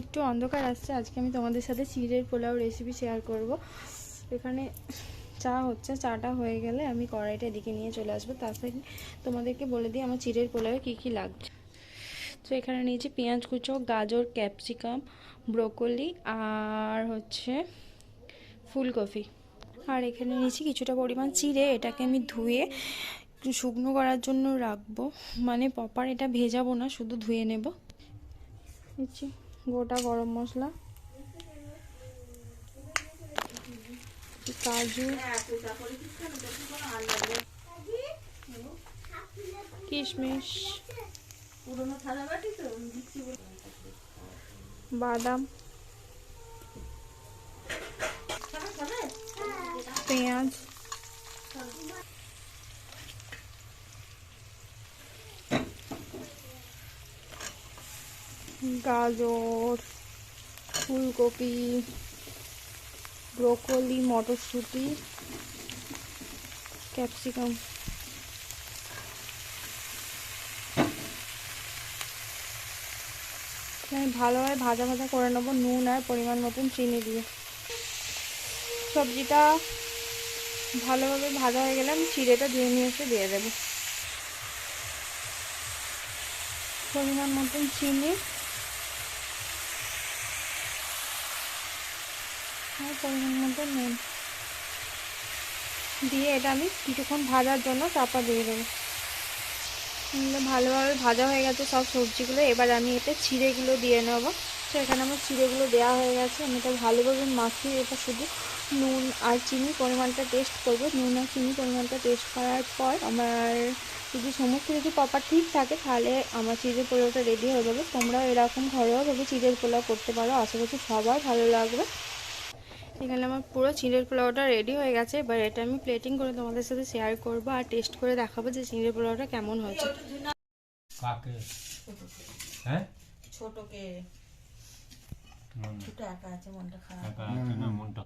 একটু অন্ধকার আসছে, আজকে আমি তোমাদের সাথে চিড়ের পোলাও রেসিপি শেয়ার করব। এখানে চা হচ্ছে, চাটা হয়ে গেলে আমি কড়াইটা এদিকে নিয়ে চলে আসব। তার থেকে তোমাদেরকে বলে দিই আমার চিড়ের পোলাও কী কী লাগছে। তো এখানে নিয়েছি পেঁয়াজ কুচো, গাজর, ক্যাপসিকাম, ব্রোকলি আর হচ্ছে ফুলকপি। আর এখানে নিয়েছি কিছুটা পরিমাণ চিড়ে, এটাকে আমি ধুয়ে শুকনো করার জন্য রাখব। মানে প্রপার এটা ভেজাবো না, শুধু ধুয়ে নেব। নিচ্ছি। গোটা গরম মশলা কাজু কিশমিশ বাদাম পেঁয়াজ গাজর, ফুলকপি, ব্রোকলি, মটরশুঁটি, ক্যাপসিকাম। আমি ভালোভাবে ভাজা ভাজা করে নেব, নুন আর পরিমাণ মতন চিনি দিয়ে। সবজিটা ভালোভাবে ভাজা হয়ে গেলে আমি চিড়েটা ধুয়ে নিয়ে এসে দিয়ে দেবো। পরিমাণ মতন চিনি আর পরিমাণ মতন নুন। দিয়ে এটা আমি কিছুক্ষণ ভাজার জন্য চাপা দিয়ে দেবো। ভালোভাবে ভাজা হয়ে গেছে সব সবজিগুলো। এবার আমি এতে চিড়েগুলো দিয়ে নেব। তো এখানে আমার চিড়েগুলো দেওয়া হয়ে গেছে। আমি এটা ভালোভাবে মাখিয়ে এটা শুধু নুন আর চিনি পরিমাণটা টেস্ট করব। নুন আর চিনি পরিমাণটা টেস্ট করার পর আমার যদি সমস্ত কিছু প্রপার ঠিক থাকে তাহলে আমার চিড়ের পোলাওটা রেডি হয়ে যাবে। তোমরাও এরকম ঘরোয়াভাবে চিড়ের পোলাও করতে পারো। আশা সবার ভালো লাগবে। এখানে আমার পুরো চিঁড়ের পোলাওটা রেডি হয়ে গেছে। এবার এটা আমি প্লেটিং করে তোমাদের সাথে শেয়ার করব আর টেস্ট করে দেখাবো যে চিঁড়ের পোলাওটা কেমন হয়েছে। হ্যাঁ? ছোটকে। মন মনটা খারাপ। মনটা